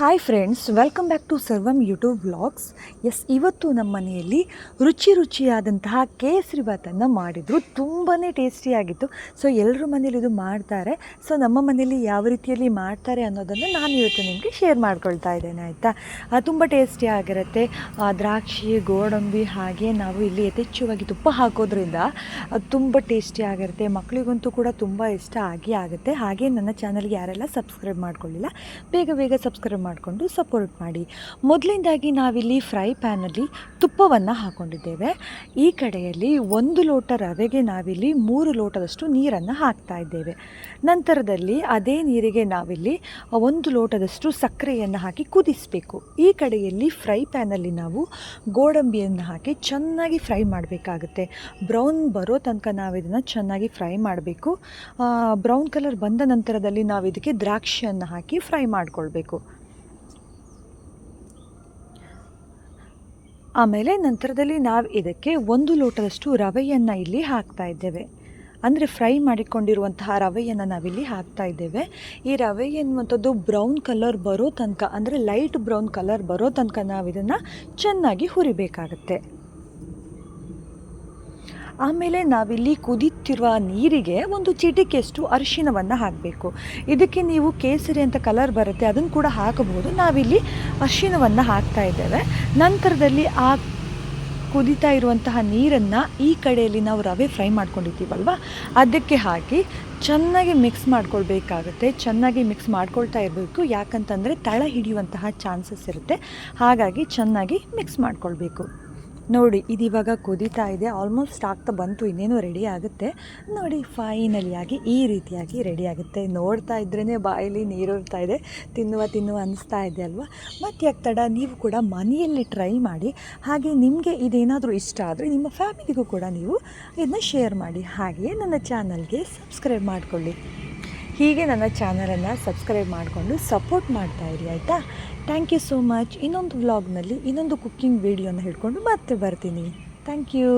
Hi friends welcome back to Sarvam YouTube vlogs yes ಇವತ್ತು ನಮ್ಮ ಮನೆಯಲ್ಲಿ ರುಚಿ ರುಚಿಯಾದಂತಹ ಕೇಸರಿ ಭಾತನ್ನು ಮಾಡಿದರು. ತುಂಬಾ ಟೇಸ್ಟಿಯಾಗಿತ್ತು ಸೊ ಎಲ್ಲರ ಮನೇಲಿ ಇದು ಮಾಡ್ತಾರೆ. ಸೊ ನಮ್ಮ ಮನೆಯಲ್ಲಿ ಯಾವ ರೀತಿಯಲ್ಲಿ ಮಾಡ್ತಾರೆ ಅನ್ನೋದನ್ನು ನಾನು ಇವತ್ತು ನಿಮಗೆ ಶೇರ್ ಮಾಡ್ಕೊಳ್ತಾ ಇದ್ದೇನೆ, ಆಯಿತಾ? ತುಂಬ ಟೇಸ್ಟಿಯಾಗಿರುತ್ತೆ ದ್ರಾಕ್ಷಿ, ಗೋಡಂಬಿ ಹಾಗೆ ನಾವು ಇಲ್ಲಿ ಯಥೇಚ್ಛವಾಗಿ ತುಪ್ಪ ಹಾಕೋದ್ರಿಂದ ಅದು ತುಂಬ ಟೇಸ್ಟಿಯಾಗಿರುತ್ತೆ ಮಕ್ಕಳಿಗಂತೂ ಕೂಡ ತುಂಬ ಇಷ್ಟ ಆಗಿ ಆಗುತ್ತೆ. ಹಾಗೆ ನನ್ನ ಚಾನಲ್ಗೆ ಯಾರೆಲ್ಲ ಸಬ್ಸ್ಕ್ರೈಬ್ ಮಾಡ್ಕೊಳ್ಳಿಲ್ಲ, ಬೇಗ ಬೇಗ ಸಬ್ಸ್ಕ್ರೈಬ್ ಮಾಡಿಕೊಂಡು ಸಪೋರ್ಟ್ ಮಾಡಿ. ಮೊದಲಿಂದಾಗಿ ನಾವಿಲ್ಲಿ ಫ್ರೈ ಪ್ಯಾನಲ್ಲಿ ತುಪ್ಪವನ್ನು ಹಾಕ್ಕೊಂಡಿದ್ದೇವೆ ಈ ಕಡೆಯಲ್ಲಿ ಒಂದು ಲೋಟ ರವೆಗೆ ನಾವಿಲ್ಲಿ ಮೂರು ಲೋಟದಷ್ಟು ನೀರನ್ನು ಹಾಕ್ತಾ ಇದ್ದೇವೆ. ನಂತರದಲ್ಲಿ ಅದೇ ನೀರಿಗೆ ನಾವಿಲ್ಲಿ ಒಂದು ಲೋಟದಷ್ಟು ಸಕ್ಕರೆಯನ್ನು ಹಾಕಿ ಕುದಿಸಬೇಕು. ಈ ಕಡೆಯಲ್ಲಿ ಫ್ರೈ ಪ್ಯಾನಲ್ಲಿ ನಾವು ಗೋಡಂಬಿಯನ್ನು ಹಾಕಿ ಚೆನ್ನಾಗಿ ಫ್ರೈ ಮಾಡಬೇಕಾಗುತ್ತೆ. ಬ್ರೌನ್ ಬರೋ ತನಕ ನಾವು ಇದನ್ನು ಚೆನ್ನಾಗಿ ಫ್ರೈ ಮಾಡಬೇಕು. ಬ್ರೌನ್ ಕಲರ್ ಬಂದ ನಂತರದಲ್ಲಿ ನಾವು ಇದಕ್ಕೆ ದ್ರಾಕ್ಷಿಯನ್ನು ಹಾಕಿ ಫ್ರೈ ಮಾಡಿಕೊಳ್ಬೇಕು. ಆಮೇಲೆ ನಂತರದಲ್ಲಿ ನಾವು ಇದಕ್ಕೆ ಒಂದು ಲೋಟದಷ್ಟು ರವೆಯನ್ನು ಇಲ್ಲಿ ಹಾಕ್ತಾ ಇದ್ದೇವೆ. ಅಂದರೆ ಫ್ರೈ ಮಾಡಿಕೊಂಡಿರುವಂತಹ ರವೆಯನ್ನು ನಾವಿಲ್ಲಿ ಹಾಕ್ತಾ ಇದ್ದೇವೆ. ಈ ರವೆ ಎನ್ನುವಂಥದ್ದು ಬ್ರೌನ್ ಕಲರ್ ಬರೋ ತನಕ, ಅಂದರೆ ಲೈಟ್ ಬ್ರೌನ್ ಕಲರ್ ಬರೋ ತನಕ ನಾವು ಇದನ್ನು ಚೆನ್ನಾಗಿ ಹುರಿಬೇಕಾಗತ್ತೆ. ಆಮೇಲೆ ನಾವಿಲ್ಲಿ ಕುದೀತಿರುವ ನೀರಿಗೆ ಒಂದು ಚಿಟಿಕೆಷ್ಟು ಅರಿಶಿನವನ್ನು ಹಾಕಬೇಕು. ಇದಕ್ಕೆ ನೀವು ಕೇಸರಿ ಅಂತ ಕಲರ್ ಬರುತ್ತೆ ಅದನ್ನು ಕೂಡ ಹಾಕಬಹುದು. ನಾವಿಲ್ಲಿ ಅರಿಶಿನವನ್ನು ಹಾಕ್ತಾ ಇದ್ದೇವೆ. ನಂತರದಲ್ಲಿ ಆ ಕುದೀತಾ ಇರುವಂತಹ ನೀರನ್ನು ಈ ಕಡೆಯಲ್ಲಿ ನಾವು ರವೆ ಫ್ರೈ ಮಾಡ್ಕೊಂಡಿದ್ದೀವಲ್ವ? ಅದಕ್ಕೆ ಹಾಕಿ ಚೆನ್ನಾಗಿ ಮಿಕ್ಸ್ ಮಾಡ್ಕೊಳ್ಬೇಕಾಗುತ್ತೆ. ಚೆನ್ನಾಗಿ ಮಿಕ್ಸ್ ಮಾಡ್ಕೊಳ್ತಾ ಇರಬೇಕು. ಯಾಕಂತಂದರೆ ತಳ ಹಿಡಿಯುವಂತಹ ಚಾನ್ಸಸ್ ಇರುತ್ತೆ. ಹಾಗಾಗಿ ಚೆನ್ನಾಗಿ ಮಿಕ್ಸ್ ಮಾಡ್ಕೊಳ್ಬೇಕು. ನೋಡಿ ಇದು ಇವಾಗ ಕುದೀತಾ ಇದೆ. ಆಲ್ಮೋಸ್ಟ್ ಆಗ್ತಾ ಬಂತು, ಇನ್ನೇನು ರೆಡಿ ಆಗುತ್ತೆ. ನೋಡಿ ಫೈನಲಿ ಆಗಿ ಈ ರೀತಿಯಾಗಿ ರೆಡಿ ಆಗುತ್ತೆ. ನೋಡ್ತಾ ಇದ್ರೇ ಬಾಯಲ್ಲಿ ನೀರುರ್ತಾ ಇದೆ. ತಿನ್ನುವ ತಿನ್ನುವ ಅನಿಸ್ತಾ ಇದೆ ಅಲ್ವಾ? ಮತ್ತು ಯಾಕೆ ತಡ? ನೀವು ಕೂಡ ಮನೆಯಲ್ಲಿ ಟ್ರೈ ಮಾಡಿ. ಹಾಗೆ ನಿಮಗೆ ಇದೇನಾದರೂ ಇಷ್ಟ ಆದರೆ ನಿಮ್ಮ ಫ್ಯಾಮಿಲಿಗೂ ಕೂಡ ನೀವು ಇದನ್ನ ಶೇರ್ ಮಾಡಿ. ಹಾಗೆಯೇ ನನ್ನ ಚಾನಲ್ಗೆ ಸಬ್ಸ್ಕ್ರೈಬ್ ಮಾಡಿಕೊಳ್ಳಿ. ಹೀಗೆ ನನ್ನ ಚಾನಲನ್ನು ಸಬ್ಸ್ಕ್ರೈಬ್ ಮಾಡಿಕೊಂಡು ಸಪೋರ್ಟ್ ಮಾಡ್ತಾ ಇರಿ, ಆಯಿತಾ? ಥ್ಯಾಂಕ್ ಯು ಸೋ ಮಚ್ ಇನ್ನೊಂದು ವ್ಲಾಗ್ನಲ್ಲಿ ಇನ್ನೊಂದು ಕುಕ್ಕಿಂಗ್ ವೀಡಿಯೋನ ಹಿಡ್ಕೊಂಡು ಮತ್ತೆ ಬರ್ತೀನಿ. Thank you